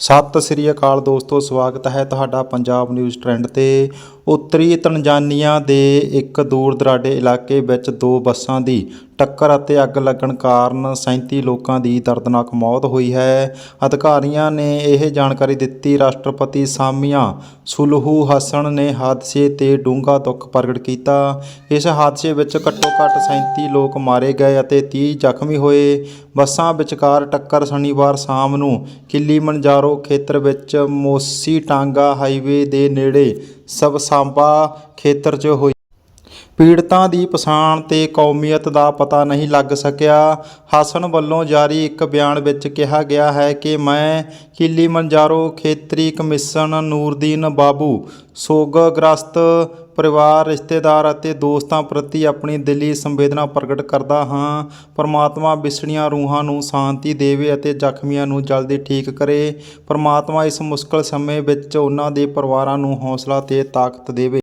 ਸਤਿ ਸ੍ਰੀ ਅਕਾਲ ਦੋਸਤੋ ਸਵਾਗਤ ਹੈ ਤੁਹਾਡਾ ਪੰਜਾਬ ਨਿਊਜ਼ ਟ੍ਰੈਂਡ ਤੇ। ਉੱਤਰੀ ਤਨਜ਼ਾਨੀਆ ਦੇ ਇੱਕ ਦੂਰ ਦਰਾਡੇ ਇਲਾਕੇ ਵਿੱਚ ਦੋ ਬੱਸਾਂ ਦੀ ਟੱਕਰ ਅਤੇ ਅੱਗ ਲੱਗਣ ਕਾਰਨ 37 ਲੋਕਾਂ ਦੀ ਦਰਦਨਾਕ ਮੌਤ ਹੋਈ ਹੈ। ਅਧਿਕਾਰੀਆਂ ਨੇ ਇਹ ਜਾਣਕਾਰੀ ਦਿੱਤੀ। ਰਾਸ਼ਟਰਪਤੀ ਸਾਮੀਆ ਸੁਲਹੂ ਹਸਨ ਨੇ ਹਾਦਸੇ ਤੇ ਡੂੰਘਾ ਦੁੱਖ ਪ੍ਰਗਟ ਕੀਤਾ। ਇਸ ਹਾਦਸੇ ਵਿੱਚ ਘੱਟੋ-ਘੱਟ 37 ਲੋਕ ਮਾਰੇ ਗਏ ਅਤੇ 30 ਜ਼ਖਮੀ ਹੋਏ। ਬੱਸਾਂ ਵਿਚਕਾਰ ਟੱਕਰ ਸ਼ਨੀਵਾਰ ਸ਼ਾਮ ਨੂੰ ਕਿਲੀ ਖੇਤਰ ਵਿੱਚ ਮੋਸੀ ਟਾਂਗਾ ਹਾਈਵੇ ਦੇ ਨੇੜੇ ਸਬਸਾ ਸਬਸਾਂਬਾ ਖੇਤਰ 'ਚ ਹੋਈ ਪੀੜਤਾਂ ਦੀ ਪਛਾਣ ਤੇ ਕੌਮੀਅਤ ਦਾ ਪਤਾ ਨਹੀਂ ਲੱਗ ਸਕਿਆ। ਹਸਨ ਵੱਲੋਂ ਜਾਰੀ ਇੱਕ ਬਿਆਨ ਵਿੱਚ ਕਿਹਾ ਗਿਆ ਹੈ ਕਿ ਮੈਂ ਕਿਲੀਮੰਜਾਰੋ ਖੇਤਰੀ ਕਮਿਸ਼ਨ ਨੂਰਦੀਨ ਬਾਬੂ, ਸੋਗਗ੍ਰਸਤ ਪਰਿਵਾਰ, ਰਿਸ਼ਤੇਦਾਰ ਅਤੇ ਦੋਸਤਾਂ ਪ੍ਰਤੀ ਆਪਣੀ ਦਿਲੀ ਸੰਵੇਦਨਾ ਪ੍ਰਗਟ ਕਰਦਾ ਹਾਂ। ਪਰਮਾਤਮਾ ਵਿਛੜੀਆਂ ਰੂਹਾਂ ਨੂੰ ਸ਼ਾਂਤੀ ਦੇਵੇ ਅਤੇ ਜ਼ਖਮੀਆਂ ਨੂੰ ਜਲਦੀ ਠੀਕ ਕਰੇ। ਪਰਮਾਤਮਾ ਇਸ ਮੁਸ਼ਕਲ ਸਮੇਂ ਵਿੱਚ ਉਹਨਾਂ ਦੇ ਪਰਿਵਾਰਾਂ ਨੂੰ ਹੌਸਲਾ ਤੇ ਤਾਕਤ ਦੇਵੇ।